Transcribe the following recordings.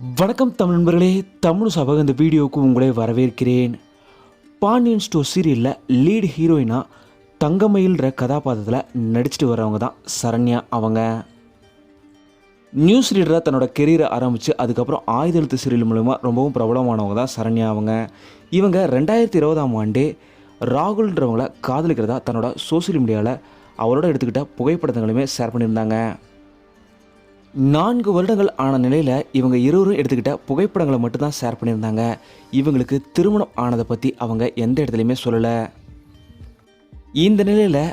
வணக்கம் தமிழ் நண்பர்களே தமிழ் சபக இந்த வீடியோவுக்கு உங்களை வரவேற்கிறேன். பாண்டியன் ஸ்டோர் சீரியலில் லீட் ஹீரோயினாக தங்கமயில்ன்ற கதாபாத்திரத்தில் நடிச்சிட்டு வர்றவங்க தான் சரண்யா அவங்க. நியூஸ் ரீடராக தன்னோட கெரியரை ஆரம்பித்து அதுக்கப்புறம் ஆயுத எழுத்து சீரியல் மூலிமா ரொம்பவும் பிரபலமானவங்க தான் சரண்யா அவங்க. இவங்க ரெண்டாயிரத்தி இருபதாம் ஆண்டே ராகுல்ன்றவங்கள காதலிக்கிறதா தன்னோட சோஷியல் மீடியாவில் அவரோட எடுத்துக்கிட்ட புகைப்படங்களுமே ஷேர் பண்ணியிருந்தாங்க. நான்கு வருடங்கள் ஆன நிலையில் இவங்க இருவரும் எடுத்துக்கிட்ட புகைப்படங்களை மட்டும்தான் ஷேர் பண்ணியிருந்தாங்க. இவங்களுக்கு திருமணம் ஆனதை பற்றி அவங்க எந்த இடத்துலையுமே சொல்லலை. இந்த நிலையில்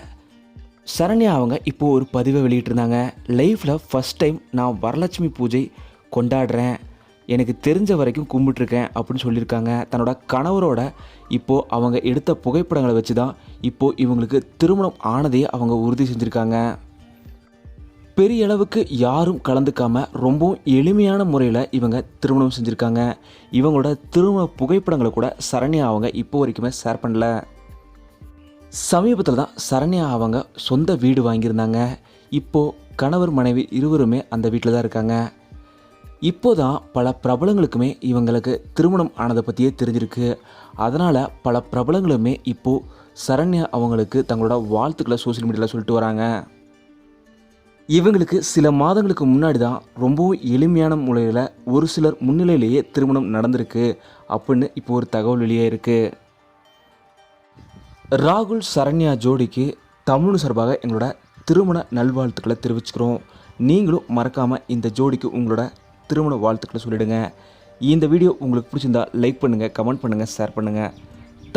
சரண்யா அவங்க இப்போது ஒரு பதிவை வெளியிட்டிருந்தாங்க. லைஃப்பில் ஃபஸ்ட் டைம் நான் வரலட்சுமி பூஜை கொண்டாடுறேன். எனக்கு தெரிஞ்ச வரைக்கும் கும்பிட்டுருக்கேன் அப்படின்னு சொல்லியிருக்காங்க. தன்னோட கணவரோட இப்போது அவங்க எடுத்த புகைப்படங்களை வச்சு தான் இப்போது இவங்களுக்கு திருமணம் ஆனதையே அவங்க உறுதி செஞ்சுருக்காங்க. பெரிய அளவுக்கு யாரும் கலந்துக்காம ரொம்பவும் எளிமையான முறையில் இவங்க திருமணம் செஞ்சுருக்காங்க. இவங்களோட திருமண புகைப்படங்களை கூட சரண்யா அவங்க இப்போ வரைக்குமே ஷேர் பண்ணல. சமீபத்தில் தான் சரண்யா அவங்க சொந்த வீடு வாங்கியிருந்தாங்க. இப்போது கணவர் மனைவி இருவருமே அந்த வீட்டில் தான் இருக்காங்க. இப்போதான் பல பிரபலங்களுக்குமே இவங்களுக்கு திருமணம் ஆனதை பற்றியே தெரிஞ்சிருக்கு. அதனால் பல பிரபலங்களுமே இப்போது சரண்யா அவங்களுக்கு தங்களோட வாழ்த்துக்களை சோஷியல் மீடியாவில் சொல்லிட்டு வராங்க. இவங்களுக்கு சில மாதங்களுக்கு முன்னாடி தான் ரொம்பவும் எளிமையான முறையில் ஒரு சிலர் முன்னிலையிலேயே திருமணம் நடந்திருக்கு அப்படின்னு இப்போ ஒரு தகவல் வெளியே இருக்கு. ராகுல் சரண்யா ஜோடிக்கு தமிழ் சார்பாக எங்களோட திருமண நல்வாழ்த்துக்களை தெரிவிச்சுக்கிறோம். நீங்களும் மறக்காமல் இந்த ஜோடிக்கு உங்களோட திருமண வாழ்த்துக்களை சொல்லிடுங்க. இந்த வீடியோ உங்களுக்கு பிடிச்சிருந்தா லைக் பண்ணுங்கள் கமெண்ட் பண்ணுங்கள் ஷேர் பண்ணுங்கள்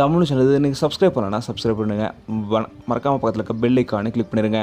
தமிழ் சேனல் நீங்கள் சப்ஸ்கிரைப் பண்ணலன்னா சப்ஸ்கிரைப் பண்ணுங்கள் மறக்காமல் பக்கத்தில் இருக்க பெல் ஐக்கானு கிளிக் பண்ணிடுங்க